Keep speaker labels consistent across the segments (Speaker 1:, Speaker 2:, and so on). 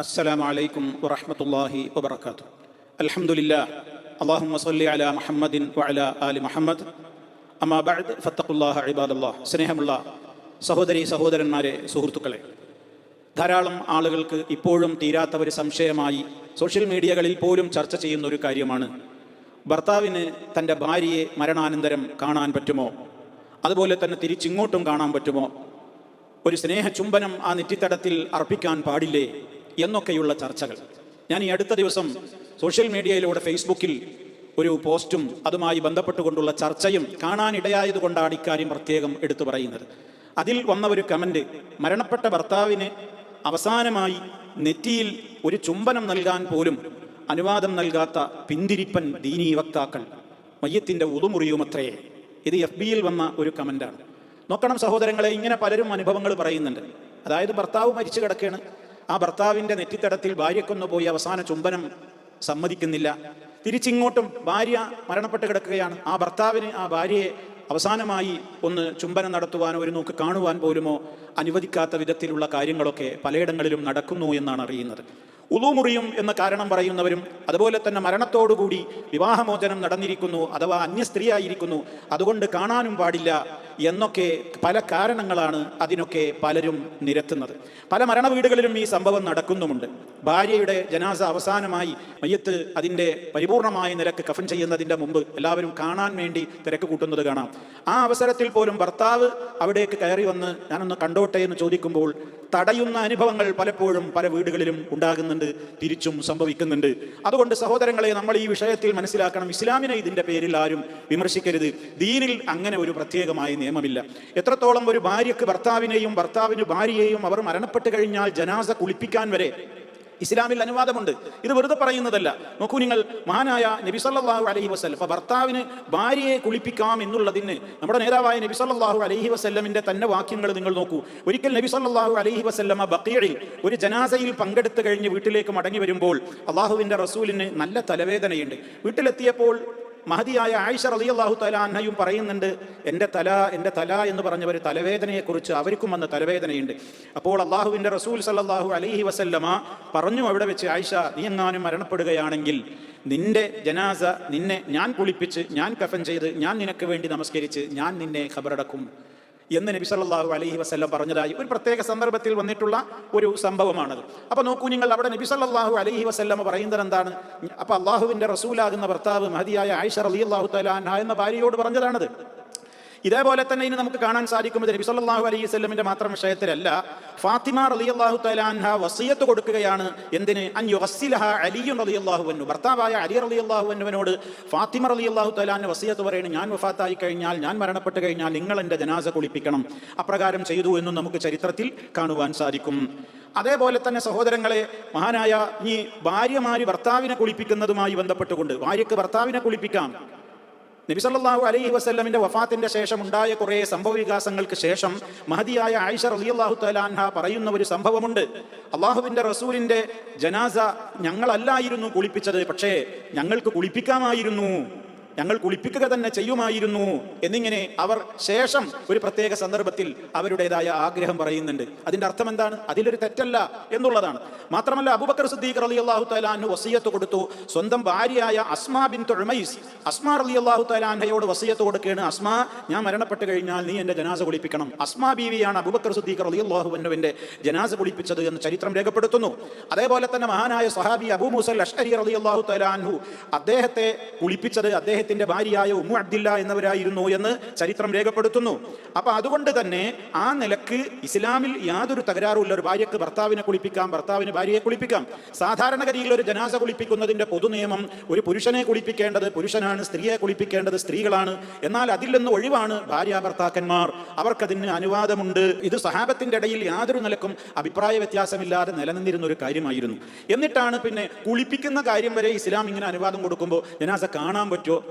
Speaker 1: السلام عليكم ورحمة الله وبركاته الحمد لله اللهم صل على محمد وعلى آل محمد أما بعد فاتقوا الله عباد الله സ്നേഹമുള്ള സഹോദരി സഹോദരന്മാരെ സുഹൃത്തുക്കളെ ധാരാളം ആളുകൾക്ക് ഇപ്പോഴും തീരാത്ത ഒരു സംശയമായി സോഷ്യൽ മീഡിയകളിൽ പോലും ചർച്ച ചെയ്യുന്ന ഒരു കാര്യമാണ് ഭർത്താവിന് തൻ്റെ ഭാര്യയെ മരണാനന്തരം കാണാൻ പറ്റുമോ അതുപോലെ തന്നെ തിരിച്ചിങ്ങോട്ടും കാണാൻ പറ്റുമോ ഒരു സ്നേഹ ചുംബനം ആ നെറ്റിത്തടത്തിൽ അർപ്പിക്കാൻ പാടില്ലേ എന്നൊക്കെയുള്ള ചർച്ചകൾ. ഞാൻ ഈ അടുത്ത ദിവസം സോഷ്യൽ മീഡിയയിലൂടെ ഫേസ്ബുക്കിൽ ഒരു പോസ്റ്റും അതുമായി ബന്ധപ്പെട്ടുകൊണ്ടുള്ള ചർച്ചയും കാണാനിടയായത് കൊണ്ടാണ് ഇക്കാര്യം പ്രത്യേകം എടുത്തു പറയുന്നത്. അതിൽ വന്ന ഒരു കമന്റ് മരണപ്പെട്ട ഭർത്താവിന് അവസാനമായി നെറ്റിയിൽ ഒരു ചുംബനം നൽകാൻ പോലും അനുവാദം നൽകാത്ത പിന്തിരിപ്പൻ ദീനീ വക്താക്കൾ. മയ്യത്തിന്റെ ഉതുമുറിയുമത്രേ. ഇത് എഫ് ബിയിൽ വന്ന ഒരു കമന്റാണ് നോക്കണം സഹോദരങ്ങളെ ഇങ്ങനെ പലരും അനുഭവങ്ങൾ പറയുന്നുണ്ട്. അതായത് ഭർത്താവ് മരിച്ചു കിടക്കുകയാണ്. ആ ഭർത്താവിന്റെ നെറ്റിത്തടത്തിൽ ഭാര്യക്കൊന്നു പോയി അവസാന ചുംബനം സമ്മതിക്കുന്നില്ല. തിരിച്ചിങ്ങോട്ടും ഭാര്യ മരണപ്പെട്ട് കിടക്കുകയാണ്. ആ ഭർത്താവിന് ആ ഭാര്യയെ അവസാനമായി ഒന്ന് ചുംബനം നടത്തുവാനോ ഒരു നോക്ക് കാണുവാൻ പോലുമോ അനുവദിക്കാത്ത വിധത്തിലുള്ള കാര്യങ്ങളൊക്കെ പലയിടങ്ങളിലും നടക്കുന്നു എന്നാണ് അറിയുന്നത്. ഉളുമുറിയും എന്ന കാരണം പറയുന്നവരും അതുപോലെ തന്നെ മരണത്തോടുകൂടി വിവാഹമോചനം നടന്നിരിക്കുന്നു അഥവാ അന്യ സ്ത്രീയായിരിക്കുന്നു. അതുകൊണ്ട് കാണാനും പാടില്ല എന്നൊക്കെ പല കാരണങ്ങളാണ് അതിനൊക്കെ പലരും നിരത്തുന്നത്. പല മരണ വീടുകളിലും ഈ സംഭവം നടക്കുന്നുമുണ്ട്. ഭാര്യയുടെ ജനാസ അവസാനമായി മയ്യത്ത് അതിന്റെ പരിപൂർണമായ നിരക്ക് കഫൻ ചെയ്യുന്നതിന്റെ മുമ്പ് എല്ലാവരും കാണാൻ വേണ്ടി തിരക്ക് കൂട്ടുന്നത് കാണാം. ആ അവസരത്തിൽ പോലും ഭർത്താവ് അവിടേക്ക് കയറി വന്ന് ഞാനൊന്ന് കണ്ടോട്ടെ എന്ന് ചോദിക്കുമ്പോൾ തടയുന്ന അനുഭവങ്ങൾ പലപ്പോഴും പല വീടുകളിലും ഉണ്ടാകുന്നുണ്ട്. തിരിച്ചും സംഭവിക്കുന്നുണ്ട്. അതുകൊണ്ട് സഹോദരങ്ങളെ നമ്മൾ ഈ വിഷയത്തിൽ മനസ്സിലാക്കണം. ഇസ്ലാമിനെ ഇതിന്റെ പേരിൽ ആരും വിമർശിക്കരുത്. ദീനിൽ അങ്ങനെ ഒരു പ്രത്യേകമായ നിയമമില്ല. എത്രത്തോളം ഒരു ഭാര്യക്ക് ഭർത്താവിനെയും ഭർത്താവിന് ഭാര്യയെയും അവർ മരണപ്പെട്ട് കഴിഞ്ഞാൽ ജനാസ കുളിപ്പിക്കാൻ വരെ ഇസ്ലാമിൽ അനുവാദമുണ്ട്. ഇത് വെറുതെ പറയുന്നതല്ല. നോക്കൂ നിങ്ങൾ മഹാനായ നബി സല്ലാഹു അലഹി വസ്ലം അപ്പൊ ഭർത്താവിന് ഭാര്യയെ കുളിപ്പിക്കാം എന്നുള്ളതിന് നമ്മുടെ നേതാവായ നബി സല്ലാഹു അലഹി വസ്ല്ലമിന്റെ തന്നെ വാക്യങ്ങൾ നിങ്ങൾ നോക്കൂ. ഒരിക്കൽ നബി സല്ലാഹു അലഹി വസല്ലമ ബക്കീഴിൽ ഒരു ജനാസയിൽ പങ്കെടുത്തു കഴിഞ്ഞ് വീട്ടിലേക്ക് മടങ്ങി വരുമ്പോൾ അള്ളാഹുവിന്റെ റസൂലിന് നല്ല തലവേദനയുണ്ട്. വീട്ടിലെത്തിയപ്പോൾ മഹതിയായ ആയിഷ അള്ളാഹു തല അന്നയും പറയുന്നുണ്ട് എന്റെ തല എന്റെ തല എന്ന് പറഞ്ഞവർ തലവേദനയെക്കുറിച്ച് അവർക്കും വന്ന തലവേദനയുണ്ട്. അപ്പോൾ അള്ളാഹുവിന്റെ റസൂൽ സല്ലാഹു അലഹി വസല്ലമ പറഞ്ഞു അവിടെ വെച്ച് ആയിഷ നീ എങ്ങാനും മരണപ്പെടുകയാണെങ്കിൽ നിന്റെ ജനാസ നിന്നെ ഞാൻ കുളിപ്പിച്ച് ഞാൻ കഫൻ ചെയ്ത് ഞാൻ നിനക്ക് വേണ്ടി നമസ്കരിച്ച് ഞാൻ നിന്നെ ഖബറടക്കും. എന്ന് നബി സല്ലാഹു അലൈഹി വസല്ലം പറഞ്ഞതായി ഒരു പ്രത്യേക സന്ദർഭത്തിൽ വന്നിട്ടുള്ള ഒരു സംഭവമാണത്. അപ്പൊ നോക്കൂ നിങ്ങൾ അവിടെ നബി സല്ലാഹു അലൈഹി വസല്ലം പറയുന്നത് എന്താണ്? അപ്പൊ അള്ളാഹുവിന്റെ റസൂലാകുന്ന ഭർത്താവ് മഹതിയായ ആയിഷ അള്ളാഹു അൻഹ എന്ന ഭാര്യയോട് പറഞ്ഞതാണത്. ഇതേപോലെ തന്നെ ഇനി നമുക്ക് കാണാൻ സാധിക്കും നബി സല്ലല്ലാഹു അലൈഹി വസല്ലമിന്റെ മാത്രം വിഷയത്തിലല്ല. ഫാത്തിമ റളിയല്ലാഹു തആല അൻഹ വസിയത്ത് കൊടുക്കുകയാണ്. എന്തിന്? അൻ യുഗസ്സിലഹ അലിയുൻ റളിയല്ലാഹു അൻഹു. ഭർത്താവായ അലി റളിയല്ലാഹു അൻഹുവിനോട് ഫാത്തിമ റളിയല്ലാഹു തആല അൻഹ വസിയത്ത് പറയുന്നു ഞാൻ വഫാത്തായി കഴിഞ്ഞാൽ ഞാൻ മരണപ്പെട്ട് കഴിഞ്ഞാൽ നിങ്ങൾ എന്റെ ജനാസ കുളിപ്പിക്കണം. അപ്രകാരം ചെയ്തു എന്നും നമുക്ക് ചരിത്രത്തിൽ കാണുവാൻ സാധിക്കും. അതേപോലെ തന്നെ സഹോദരങ്ങളെ മഹാനായ ഈ ഭാര്യമാര് ഭർത്താവിനെ കുളിപ്പിക്കുന്നതുമായി ബന്ധപ്പെട്ടുകൊണ്ട് ഭാര്യക്ക് ഭർത്താവിനെ കുളിപ്പിക്കാം. നബി സല്ലല്ലാഹു അലൈഹി വസല്ലമിന്റെ വഫാത്തിന്റെ ശേഷം ഉണ്ടായ കുറേ സംഭവ വികാസങ്ങൾക്ക് ശേഷം മഹതിയായ ആയിഷ റളിയല്ലാഹു തലാൻഹ പറയുന്ന ഒരു സംഭവമുണ്ട്. അള്ളാഹുവിന്റെ റസൂലിന്റെ ജനാസ ഞങ്ങളല്ലായിരുന്നു കുളിപ്പിച്ചത് പക്ഷേ ഞങ്ങൾക്ക് കുളിപ്പിക്കാമായിരുന്നു. ഞങ്ങൾ കുളിപ്പിക്കുക തന്നെ ചെയ്യുമായിരുന്നു എന്നിങ്ങനെ അവർ ശേഷം ഒരു പ്രത്യേക സന്ദർഭത്തിൽ അവരുടേതായ ആഗ്രഹം പറയുന്നുണ്ട്. അതിന്റെ അർത്ഥം എന്താണ്? അതിലൊരു തെറ്റല്ല എന്നുള്ളതാണ്. മാത്രമല്ല അബുബക്കർ സിദ്ദീഖ് അലി അള്ളാഹു തലാഹു വസീയത്ത് കൊടുത്തു. സ്വന്തം ഭാര്യയായ അസ്മാ ബിൻ തൊഴമൈസ് അസ്മാ അലി അള്ളാഹു തലാഹയോട് വസീയത്ത് കൊടുക്കുകയാണ്. അസ്മാ ഞാൻ മരണപ്പെട്ട് കഴിഞ്ഞാൽ നീ എന്റെ ജനാസ കുളിപ്പിക്കണം. അസ്മാ ബീവിയാണ് അബൂബക്കർ സിദ്ദീഖ് അള്ളാഹു അള്ളാഹുവിന്റെ ജനാസ കുളിപ്പിച്ചത് എന്ന് ചരിത്രം രേഖപ്പെടുത്തുന്നു. അതേപോലെ തന്നെ മഹാനായ സഹാബി അബു മുസൽ അഷ്ഹരി അലി അള്ളാഹു തലാൻഹു അദ്ദേഹത്തെ കുളിപ്പിച്ചത് അദ്ദേഹത്തിന്റെ ഭാര്യയായ ഉമ്മു അബ്ദില്ല എന്നവരായിരുന്നു എന്ന് ചരിത്രം രേഖപ്പെടുത്തുന്നു. അപ്പൊ അതുകൊണ്ട് തന്നെ ആ നിലയ്ക്ക് ഇസ്ലാമിൽ യാതൊരു തകരാറുമില്ല. ഒരു ഭാര്യക്ക് ഭർത്താവിനെ കുളിപ്പിക്കാം ഭർത്താവിന് ഭാര്യയെ കുളിപ്പിക്കാം. സാധാരണഗതിയിൽ ഒരു ജനാസ കുളിപ്പിക്കുന്നതിന്റെ പൊതു നിയമം ഒരു പുരുഷനെ കുളിപ്പിക്കേണ്ടത് പുരുഷനാണ് സ്ത്രീയെ കുളിപ്പിക്കേണ്ടത് സ്ത്രീകളാണ്. എന്നാൽ അതിൽ നിന്ന് ഒഴിവാണ് ഭാര്യ ഭർത്താക്കന്മാർ. അവർക്കതിന് അനുവാദമുണ്ട്. ഇത് സഹാബത്തിന്റെ ഇടയിൽ യാതൊരു നിലക്കും അഭിപ്രായ വ്യത്യാസമില്ലാതെ നിലനിന്നിരുന്ന ഒരു കാര്യമായിരുന്നു. എന്നിട്ടാണ് പിന്നെ കുളിപ്പിക്കുന്ന കാര്യം വരെ ഇസ്ലാം ഇങ്ങനെ അനുവാദം കൊടുക്കുമ്പോൾ ജനാസ കാണാൻ പറ്റുമോ?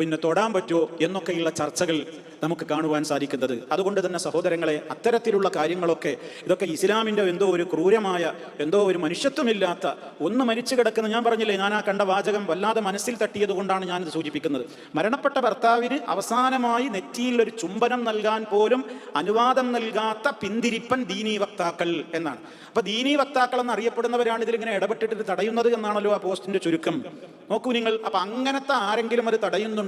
Speaker 1: പിന്നെ തൊടാൻ പറ്റുമോ എന്നൊക്കെയുള്ള ചർച്ചകൾ നമുക്ക് കാണുവാൻ സാധിക്കുന്നത്. അതുകൊണ്ട് തന്നെ സഹോദരങ്ങളെ അത്തരത്തിലുള്ള കാര്യങ്ങളൊക്കെ ഇതൊക്കെ ഇസ്ലാമിന്റെ എന്തോ ഒരു ക്രൂരമായ എന്തോ ഒരു മനുഷ്യത്വമില്ലാത്ത ഒന്ന് മരിച്ചു കിടക്കുന്ന ഞാൻ പറഞ്ഞില്ലേ ഞാൻ ആ കണ്ട വാചകം വല്ലാതെ മനസ്സിൽ തട്ടിയത് കൊണ്ടാണ് ഞാനിത് സൂചിപ്പിക്കുന്നത്. മരണപ്പെട്ട ഭർത്താവിന് അവസാനമായി നെറ്റിയിൽ ഒരു ചുംബനം നൽകാൻ പോലും അനുവാദം നൽകാത്ത പിന്തിരിപ്പൻ ദീനീ വക്താക്കൾ എന്നാണ്. അപ്പൊ ദീനീ വക്താക്കൾ എന്ന് അറിയപ്പെടുന്നവരാണ് ഇതിലിങ്ങനെ ഇടപെട്ടിട്ട് തടയുന്നത് എന്നാണല്ലോ ആ പോസ്റ്റിന്റെ ചുരുക്കം. നോക്കൂ നിങ്ങൾ അപ്പൊ അങ്ങനത്തെ ആരെങ്കിലും അത്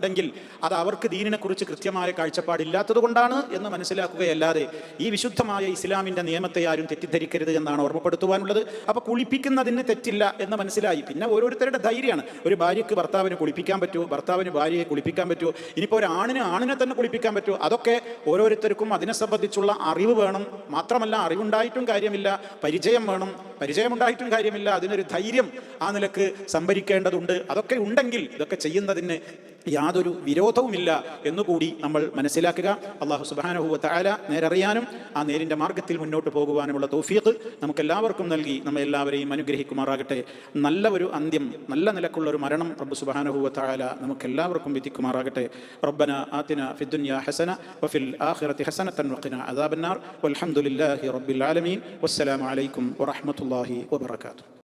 Speaker 1: തടയുന്നുണ്ടെങ്കിൽ അത് അവർക്ക് ദീനിനെ കുറിച്ച് കൃത്യമായ കാഴ്ചപ്പാടില്ലാത്തത് കൊണ്ടാണ് എന്ന് മനസ്സിലാക്കുകയല്ലാതെ ഈ വിശുദ്ധമായ ഇസ്ലാമിന്റെ നിയമത്തെ ആരും തെറ്റിദ്ധരിക്കരുത് എന്നാണ് ഓർമ്മപ്പെടുത്തുവാനുള്ളത്. അപ്പോൾ കുളിപ്പിക്കുന്നതിന് തെറ്റില്ല എന്ന് മനസ്സിലായി. പിന്നെ ഓരോരുത്തരുടെ ധൈര്യമാണ്. ഒരു ഭാര്യയ്ക്ക് ഭർത്താവിനെ കുളിപ്പിക്കാൻ പറ്റുമോ? ഭർത്താവിന് ഭാര്യയെ കുളിപ്പിക്കാൻ പറ്റുമോ? ഇനിയിപ്പോൾ ഒരു ആണിന് ആണിനെ തന്നെ കുളിപ്പിക്കാൻ പറ്റുമോ? അതൊക്കെ ഓരോരുത്തർക്കും അതിനെ സംബന്ധിച്ചുള്ള അറിവ് വേണം. മാത്രമല്ല അറിവുണ്ടായിട്ടും കാര്യമില്ല. പരിചയം വേണം. പരിചയമുണ്ടായിട്ടും കാര്യമില്ല. അതിനൊരു ധൈര്യം ആ നിലയ്ക്ക് സംഭരിക്കേണ്ടതുണ്ട്. അതൊക്കെ ഉണ്ടെങ്കിൽ ഇതൊക്കെ ചെയ്യുന്നതിന് യാതൊരു വിരോധവുമില്ല എന്നുകൂടി നമ്മൾ മനസ്സിലാക്കുക. അള്ളാഹു സുബാനഹുവ താല നേരറിയാനും ആ നേരിന്റെ മാർഗത്തിൽ മുന്നോട്ട് പോകുവാനുമുള്ള തൗഫീഖ് നമുക്കെല്ലാവർക്കും നൽകി നമ്മൾ എല്ലാവരെയും അനുഗ്രഹിക്കുമാറാകട്ടെ. നല്ല ഒരു അന്ത്യം നല്ല നിലക്കുള്ള ഒരു മരണം റബ്ബ് സുബാനഹുവ താല നമുക്കെല്ലാവർക്കും വിധിക്കുമാറാകട്ടെ. റബ്ബന ആത്തിന ഫിദുന്യ ഹസന വഫിൽ ആഖിറത്തി ഹസനത്തൻ വഖിന അദാബന്നാർ. വൽഹംദുലില്ലാഹി റബ്ബിൽ ആലമീൻ. വസ്സലാമു അലൈക്കും വറഹ്മത്തുള്ളാഹി വബറകാതുഹു.